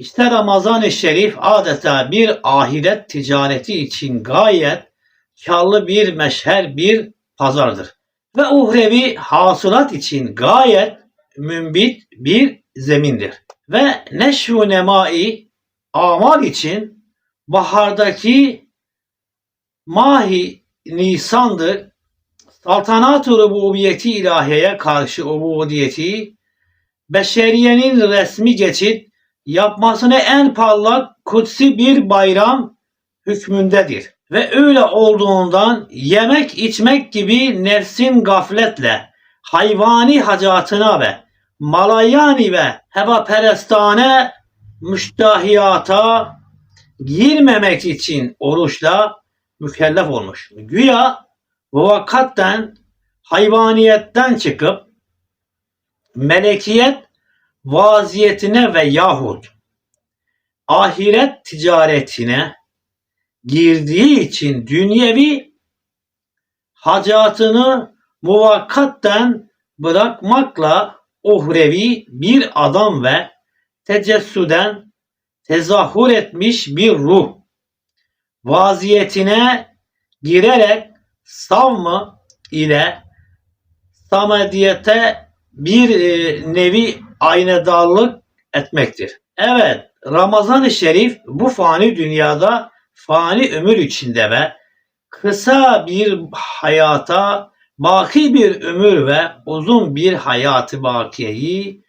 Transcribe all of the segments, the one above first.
İşte Ramazan-ı Şerif adeta bir ahiret ticareti için gayet karlı bir meşher bir pazardır. Ve uhrevi hasılat için gayet mümbit bir zemindir. Ve neşv nemai amal için bahardaki mahi Nisan'dır. Saltanat-ı rububiyeti ilahiyeye karşı ubudiyeti beşeriyenin resmi geçit yapmasını en parlak kutsi bir bayram hükmündedir. Ve öyle olduğundan yemek içmek gibi nefsin gafletle hayvani hacatına ve malayani ve hevaperestane müştahiyata girmemek için oruçla mükellef olmuş. Güya muvakkatten hayvaniyetten çıkıp melekiyet vaziyetine ve yahut ahiret ticaretine girdiği için dünyevi hacatını muvakkatten bırakmakla uhrevi bir adam ve tecessüden tezahür etmiş bir ruh vaziyetine girerek savmı ile samediyete bir e, nevi aynadarlık etmektir. Evet, Ramazan-ı Şerif bu fani dünyada fani ömür içinde ve kısa bir hayata baki bir ömür ve uzun bir hayatı bakiyeyi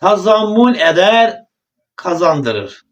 tazammun eder, kazandırır.